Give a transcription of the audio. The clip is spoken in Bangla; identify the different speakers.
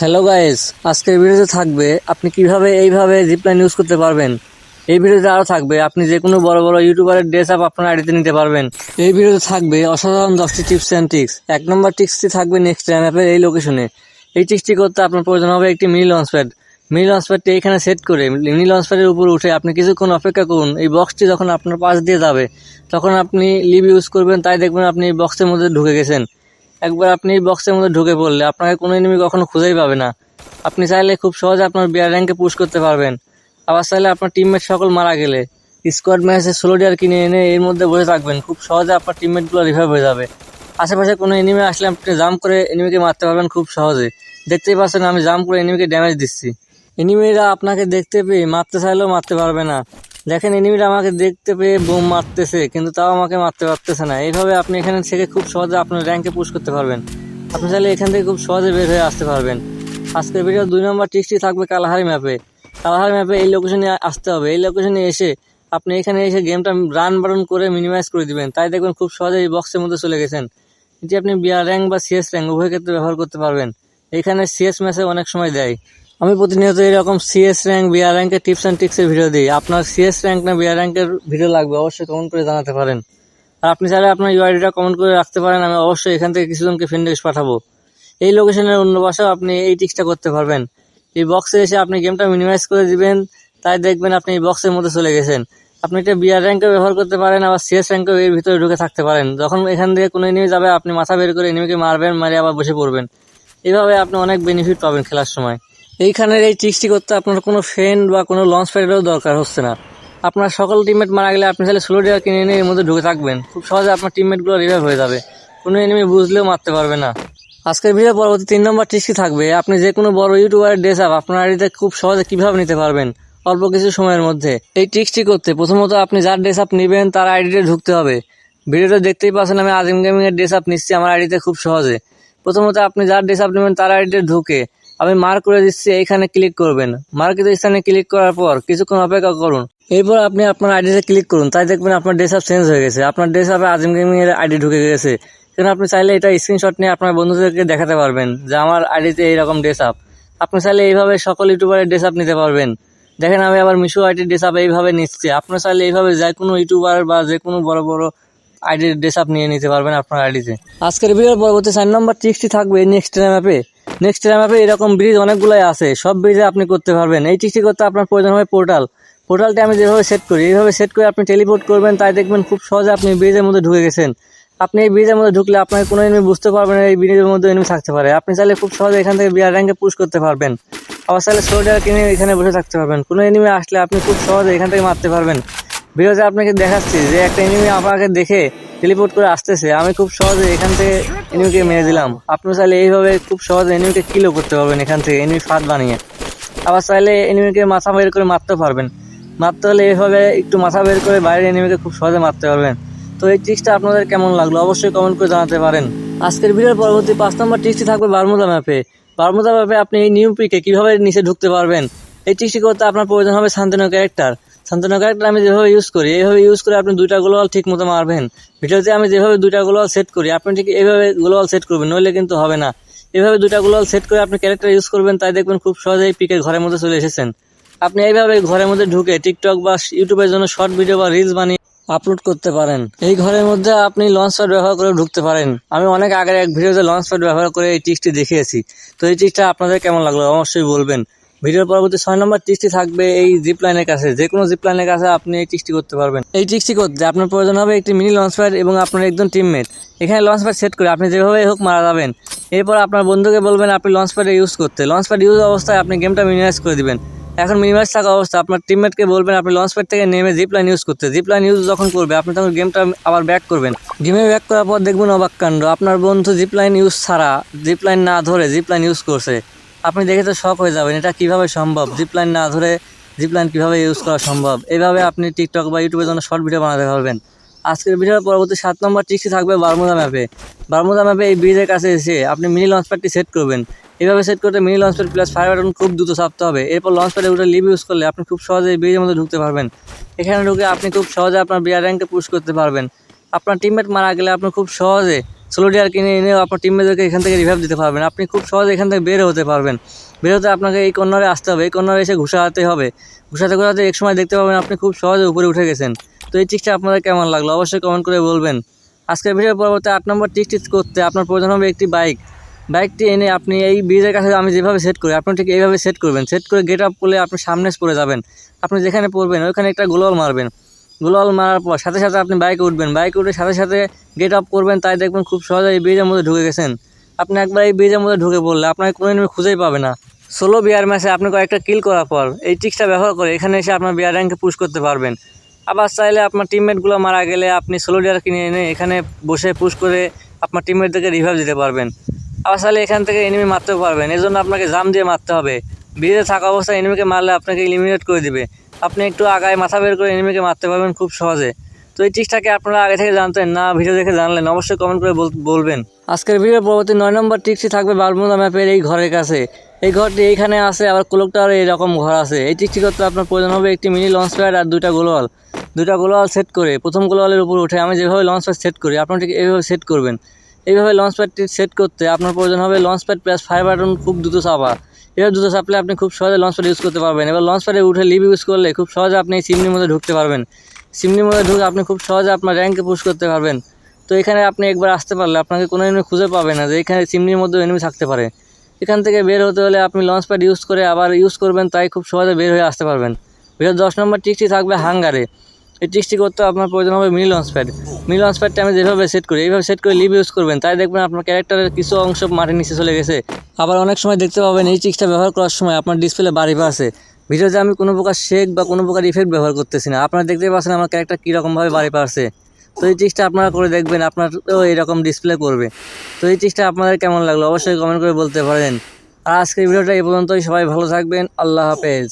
Speaker 1: হ্যালো গাইস আজকের ভিডিওতে থাকবে, আপনি কীভাবে এইভাবে জিপলাইন ইউজ করতে পারবেন? এই ভিডিওতে আরও থাকবে, আপনি যে কোনো বড় বড় ইউটিউবারের ড্রেস আপ আপনার আইডিতে নিতে পারবেন। এই ভিডিওতে থাকবে অসাধারণ দশটি টিপস অ্যান্ড ট্রিক্স এক নম্বর টিপসটি থাকবে নেক্সট টাইম অ্যাপের এই লোকেশনে এই টিক্সটি করতে আপনার প্রয়োজন হবে একটি mini launch pad mini launch প্যাডটি এখানে সেট করে মিনি লঞ্চ প্যাডের উপর উঠে আপনি কিছুক্ষণ অপেক্ষা করুন। এই বক্সটি যখন আপনার পাশ দিয়ে যাবে, তখন আপনি লিভ ইউজ করবেন, তাই দেখবেন আপনি এই বক্সের মধ্যে ঢুকে গেছেন। একবার আপনি এই বক্সের মধ্যে ঢুকে পড়লে আপনাকে কোনো এনিমি কখনো খুঁজেই পাবে না। আপনি চাইলে খুব সহজে আপনার বিয়ার র্যাঙ্কে পুশ করতে পারবেন। আবার চাইলে আপনার টিমমেট সকল মারা গেলে স্কোয়াড ম্যাচে ষোলো ডিয়ার কিনে এনে এর মধ্যে বসে থাকবেন। খুব সহজে আপনার টিমমেটগুলো রিভাইভ হয়ে যাবে। আশেপাশে কোনো এনিমি আসলে আপনি জাম্প করে এনিমিকে মারতে পারবেন খুব সহজে। দেখতেই পাচ্ছেন আমি জাম্প করে এনিমিকে ড্যামেজ দিচ্ছি। এনিমিরা আপনাকে দেখতে পেয়ে মারতে চাইলেও মারতে পারবে না। দেখেন এনিমিরা আমাকে দেখতে পেয়ে বোম মারতেছে, কিন্তু তাও আমাকে মারতে পারতেছে না। এইভাবে আপনি এখানে থেকে খুব সহজে আপনার র্যাঙ্কে পুশ করতে পারবেন। আপনি চাইলে এখান থেকে খুব সহজে বের হয়ে আসতে পারবেন। আজকের ভিডিও দুই নম্বর টিক্সটি থাকবে কালাহারি ম্যাপে কালাহারি ম্যাপে এই লোকেশনে আসতে হবে। এই লোকেশনে এসে আপনি এখানে এসে গেমটা রান বারণ করে মিনিমাইজ করে দিবেন। তাই দেখবেন খুব সহজে এই বক্সের মধ্যে চলে গেছেন। এটি আপনি বিয়ার র্যাঙ্ক বা সিএস র্যাঙ্ক উভয় ক্ষেত্রে ব্যবহার করতে পারবেন। এখানে সিএস ম্যাচে অনেক সময় দেয়। আমি প্রতিনিয়ত এরকম সিএস র্যাঙ্ক বিআর র্যাঙ্কের টিপস অ্যান্ড ট্রিক্সের ভিডিও দিই। আপনার সিএস র্যাঙ্ক না বিআর র্যাঙ্কের ভিডিও লাগবে, অবশ্যই কমেন্ট করে জানাতে পারেন। আর আপনি চাইলে আপনার ইউআইডিটা কমেন্ট করে রাখতে পারেন, আমি অবশ্যই এখান থেকে কিছুজনকে ফ্রেন্ড পাঠাবো। এই লোকেশনের অন্য পাশেও আপনি এই টিক্সটা করতে পারবেন। এই বক্সে এসে আপনি গেমটা মিনিমাইজ করে দিবেন, তাই দেখবেন আপনি এই বক্সের মধ্যে চলে গেছেন। আপনি এটা বিআর র্যাঙ্কে ব্যবহার করতে পারেন, আবার সিএস র্যাঙ্কেও এর ভিতরে ঢুকে থাকতে পারেন। যখন এখান থেকে কোনো এনিমি যাবে, আপনি মাথা বের করে এনিমিকে মারবেন, মারে আবার বসে পড়বেন। এভাবে আপনি অনেক বেনিফিট পাবেন খেলার সময়। এইখানের এই ট্রিক্সটি করতে আপনার কোনো ফ্রেন্ড বা কোনো লঞ্চ প্যাডেরও দরকার হচ্ছে না। আপনার সকল টিমমেট মারা গেলে আপনি তাহলে স্লো ডিয়ার কিনে এনে এর মধ্যে ঢুকে থাকবেন। খুব সহজে আপনার টিমমেটগুলো রিভাইভ হয়ে যাবে। কোনো এনিমি বুঝলেও মারতে পারবে না। আজকের ভিডিও পরবর্তী তিন নম্বর টিপসটি থাকবে? আপনি যে কোনো বড় ইউটিউবারের ড্রেস আপ আপনার আইডিতে খুব সহজে কীভাবে নিতে পারবেন? অল্প কিছু সময়ের মধ্যে। এই ট্রিক্সটি করতে প্রথমত আপনি যার ড্রেস আপ নেবেন তার আইডিতে ঢুকতে হবে। ভিডিওটা দেখতেই পাচ্ছেন আমি আজিম গেমিংয়ের ড্রেস আপ নিচ্ছি, আমার আইডিতে খুব সহজে। প্রথমত আপনি যার ড্রেস আপ নেবেন তার আইডিতে ঢুকে আমি মার্ক করে দিচ্ছি এইখানে ক্লিক করবেন। মার্কিত স্থানে ক্লিক করার পর কিছুক্ষণ অপেক্ষা করুন। এরপর আপনি আপনার আইডিতে ক্লিক করুন, তাই দেখবেন আপনার ড্রেস আপ চেঞ্জ হয়ে গেছে। আপনার ড্রেস আপে আজিম গেমিং এর আইডি ঢুকে গেছে। সেখানে আপনি চাইলে এটা স্ক্রিনশট নিয়ে আপনার বন্ধুদেরকে দেখাতে পারবেন যে আমার আইডিতে এইরকম ড্রেস আপ আপনি চাইলে এইভাবে সকল ইউটিউবারের ড্রেস আপ নিতে পারবেন। দেখেন, আমি আবার মিশো আইডির ড্রেস আপ এইভাবে নিচ্ছি। আপনার চাইলে এইভাবে যে কোনো ইউটিউবার বা যে কোনো বড় বড় আইডির ড্রেস আপ নিয়ে নিতে পারবেন আপনার আইডিতে আজকের ভিডিওর পরবর্তী চার নম্বর ট্রিক্সটি থাকবে নেক্সট ম্যাপে নেক্সট ম্যাপে এরকম ব্রিজ অনেকগুলোই আছে, সব ব্রিজে আপনি করতে পারবেন। এই ট্রিক্সটি করতে আপনার প্রয়োজন হবে পোর্টাল পোর্টালটি আমি যেভাবে সেট করি, এইভাবে সেট করে আপনি টেলিপোর্ট করবেন, তাই দেখবেন খুব সহজে আপনি ব্রিজের মধ্যে ঢুকে গেছেন। আপনি এই ব্রিজের মধ্যে ঢুকলে আপনাকে কোনো এনিমি বুঝতে পারবেন এই ব্রিজের মধ্যে এনিমি থাকতে পারে। আপনি চাইলে খুব সহজে এখান থেকে বিয়ার র্যাঙ্কে পুশ করতে পারবেন। আবার চাইলে সোল্ডার কিনে এখানে বসে থাকতে পারবেন। কোনো এনিমি আসলে আপনি খুব সহজে এখান থেকে মারতে পারবেন। ভিডিওতে আপনাকে দেখাচ্ছি যে একটা এনিমি আপনাকে দেখে টেলিপোর্ট করে আসতেছে, আমি খুব সহজে এখান থেকে এনিমিকে মেরে দিলাম। আপনি চাইলে এইভাবে খুব সহজে এনিমিকে কিলো করতে পারবেন এখান থেকে এনিমি ফাঁদ বানিয়ে। আবার চাইলে এনিমিকে মাথা বের করে মারতে পারবেন। মারতে হলে এইভাবে একটু মাথা বের করে বাইরে এনিমিকে খুব সহজে মারতে পারবেন। তো এই ট্রিক্সটা আপনাদের কেমন লাগল? অবশ্যই কমেন্ট করে জানাতে পারেন। আজকের ভিডিওর পরবর্তী পাঁচ নম্বর ট্রিক্সটি থাকবে বারমুদা ম্যাপে বারমুদা ম্যাপে আপনি এই নিউ পিকে কীভাবে নিচে ঢুকতে পারবেন? এই ট্রিক্সটি করতে আপনার প্রয়োজন হবে শান্তনু ক্যারেক্টার শান্তনু ক্যারেক্টার আমি যেভাবে ইউজ করি, এইভাবে ইউজ করে আপনি দুইটা গ্লোয়াল ঠিক মতো মারবেন। ভিডিওতে আমি যেভাবে দুইটা গ্লোয়াল সেট করি, আপনি ঠিক এইভাবে গ্লোয়াল সেট করবেন, নইলে কিন্তু হবে না। এভাবে দুইটা গ্লোয়াল সেট করে আপনি ক্যারেক্টার ইউজ করবেন, তাই দেখবেন খুব সহজেই পিকের ঘরের মধ্যে চলে এসেছেন। আপনি এইভাবে ঘরের মধ্যে ঢুকে টিকটক বা ইউটিউবের জন্য শর্ট ভিডিও বা রিলস বানিয়ে আপলোড করতে পারেন। এই ঘরের মধ্যে আপনি লঞ্চ প্যাড ব্যবহার করে ঢুকতে পারেন। আমি অনেক আগের এক ভিডিওতে লঞ্চ প্যাড ব্যবহার করে এই টিক্সটি দেখিয়েছি। তো এই টিক্সটা আপনাদের কেমন লাগল অবশ্যই বলবেন। ভিডিওর পরবর্তী ছয় নম্বর টিক্সটি থাকবে এই জিপ লাইনের কাছে। যে কোনো জিপ লাইনের কাছে আপনি এই টিক্সটি করতে পারবেন। এই টিক্সটি করতে আপনার প্রয়োজন হবে একটি মিনি লঞ্চ প্যাড এবং আপনার একজন টিমমেট এখানে লঞ্চ প্যাড সেট করে আপনি যেভাবে হোক মারা যাবেন। এরপর আপনার বন্ধুকে বলবেন, আপনি লঞ্চ প্যাড ইউজ করতে। লঞ্চ প্যাড ইউজ অবস্থায় আপনি গেমটা মিনিমাইজ করে দিবেন। এখন মিনিমাইজ থাকা অবস্থা, আপনার টিমমেটকে বলবেন, আপনি লঞ্চ প্যাড থেকে নেমে জিপ লাইন ইউজ করতে। জিপ লাইন ইউজ যখন করবে, আপনি তখন গেমটা আবার ব্যাক করবেন। গেমে ব্যাক করার পর দেখবেন অবাক কাণ্ড। আপনার বন্ধু জিপ লাইন ইউজ ছাড়া জিপ লাইন না ধরে জিপ লাইন ইউজ করছে। আপনি দেখে তো শখ হয়ে যাবেন, এটা কীভাবে সম্ভব? জিপ লাইন না ধরে জিপ লাইন কীভাবে ইউজ করা সম্ভব? এইভাবে আপনি টিকটক বা ইউটিউবের জন্য শর্ট ভিডিও বানাতে পারবেন। আজকের ভিডিওর পরবর্তী সাত নম্বর টিক্সি থাকবে বারমুদা ম্যাপে বারমুদা ম্যাপে এই ব্রিজের কাছে এসে আপনি মিনি লঞ্চ প্যাডটি সেট করবেন। এইভাবে সেট করতে mini launch pad plus fire button খুব দ্রুত চাপতে হবে। এরপর লঞ্চ প্যাডে উঠে লিভ ইউজ করলে আপনি খুব সহজে এই ব্রিজের মধ্যে ঢুকতে পারবেন। এখানে ঢুকে আপনি খুব সহজে আপনার বিয়ার র্যাঙ্কে পুশ করতে পারবেন। আপনার টিমমেট মারা গেলে আপনি খুব সহজে সোলো ডিয়ার কিনে এনেও আপনার টিমমেটদেরকে এখান থেকে রিভাইভ দিতে পারবেন। আপনি খুব সহজে এখান থেকে বের হতে পারবেন। বের হতে আপনাকে এই কর্নারে আসতে হবে। এই কর্নারে এসে ঘুষাতে হবে। ঘুষাতে ঘুষাতে এক সময় দেখতে পাবেন আপনি খুব সহজে উপরে উঠে গেছেন। তো এই ট্রিকটা আপনাদের কেমন লাগল? অবশ্যই কমেন্ট করে বলবেন। আজকের ভিডিওর পরবর্তী আট নম্বর ট্রিকটি করতে আপনার প্রয়োজন হবে একটি বাইক বাইকটি এনে আপনি এই ব্রিজের কাছে আমি যেভাবে সেট করি, আপনি ঠিক এইভাবে সেট করবেন। সেট করে গেট আপ করলে আপনি সামনে পড়ে যাবেন। আপনি যেখানে পড়বেন, ওইখানে একটা গোলাল মারবেন। গোলাল মারার পর সাথে সাথে আপনি বাইকে উঠবেন। বাইকে উঠে সাথে সাথে গেট আপ করবেন, তাই দেখবেন খুব সহজে এই ব্রিজের মধ্যে ঢুকে গেছেন। আপনি একবার এই ব্রিজের মধ্যে ঢুকে পড়লে আপনাকে কোনো এনিমি খুঁজেই পাবে না। ষোলো বিয়ার ম্যাচে আপনি কয়েকটা কিল করার পর এই ট্রিক্সটা ব্যবহার করে এখানে এসে আপনার বিয়ার র্যাঙ্কে পুশ করতে পারবেন। আবার চাইলে আপনার টিমমেটগুলো মারা গেলে আপনি ষোলো ডিয়ার কিনে এনে এখানে বসে পুশ করে আপনার টিমমেটদেরকে রিভাইভ দিতে পারবেন। আবার চাইলে এখান থেকে এনিমি মারতেও পারবেন। এর জন্য আপনাকে জাম দিয়ে মারতে হবে। ব্রিজে থাকা অবস্থায় এনিমিকে মারলে আপনাকে ইলিমিনেট করে দিবে। আপনি একটু আগায় মাথা বের করে এনিমিকে মারতে পারবেন খুব সহজে। তো এই ট্রিক্সটাকে আপনারা আগে থেকে জানতেন, না ভিডিও দেখে জানলেন, অবশ্যই কমেন্ট করে বল- বলবেন। আজকের ভিডিওর পরবর্তী নয় নম্বর ট্রিক্সটি থাকবে বারমুদা ম্যাপের এই ঘরের কাছে। এই ঘরটি এইখানে আছে, আবার কোলকটার এইরকম ঘর আছে। এই ট্রিক্সটি করতে আপনার প্রয়োজন হবে একটি মিনি লঞ্চ প্যাড আর দুইটা গোলওয়াল। দুইটা গোলওয়াল সেট করে, প্রথম গোলওয়ালের উপর উঠে আমি যেভাবে লঞ্চ প্যাড সেট করি, আপনার ঠিক এইভাবে সেট করবেন। এইভাবে লঞ্চ প্যাডটি সেট করতে আপনার প্রয়োজন হবে launch pad plus five button খুব দ্রুত চাপা। এবার দ্রুত চাপলে আপনি খুব সহজে লঞ্চ প্যাড ইউজ করতে পারবেন। এবার লঞ্চ প্যাডে উঠে লিভ ইউজ করলে খুব সহজে আপনি এই চিমনির মধ্যে ঢুকতে পারবেন। চিমনির মধ্যে ঢুকে আপনি খুব সহজে আপনার র্যাঙ্কে পুশ করতে পারবেন। তো এখানে আপনি একবার আসতে পারলে আপনাকে কোনো এনিমি খুঁজে পাবে না যে এখানে চিমনির মধ্যে এনিমি থাকতে পারে। এখান থেকে বের হতে হলে আপনি লঞ্চ প্যাড ইউজ করে আবার ইউজ করবেন, তাই খুব সহজে বের হয়ে আসতে পারবেন। ভিডিওর দশ নম্বর ট্রিকটি থাকবে হাঙ্গারে। এই ট্রিকটি করতে আপনার প্রয়োজন হবে mini launch pad mini launch আমি যেভাবে সেট করি, এইভাবে সেট করে লিভ ইউজ করবেন, তাই দেখবেন আপনার ক্যারেক্টারের কিছু অংশ মাটির নিচে চলে গেছে। আবার অনেক সময় দেখতে পাবেন এই ট্রিকটা ব্যবহার করার সময় আপনার ডিসপ্লে বাড়ি পাচ্ছে ভিডিওতে আমি কোনো প্রকার শেক বা কোনো প্রকার ইফেক্ট ব্যবহার করতেছি না। আপনারা দেখতে পাচ্ছেন আমার ক্যারেক্টার কীরকমভাবে বাড়ি পাচ্ছে তো এই ট্রিকটা আপনারা করে দেখবেন আপনারও এরকম ডিসপ্লে করবে। তো এই ট্রিকটা আপনাদের কেমন লাগল অবশ্যই কমেন্ট করে বলতে পারেন। আর আজকের ভিডিওটা এই পর্যন্তই, সবাই ভালো থাকবেন, আল্লাহ হাফেজ।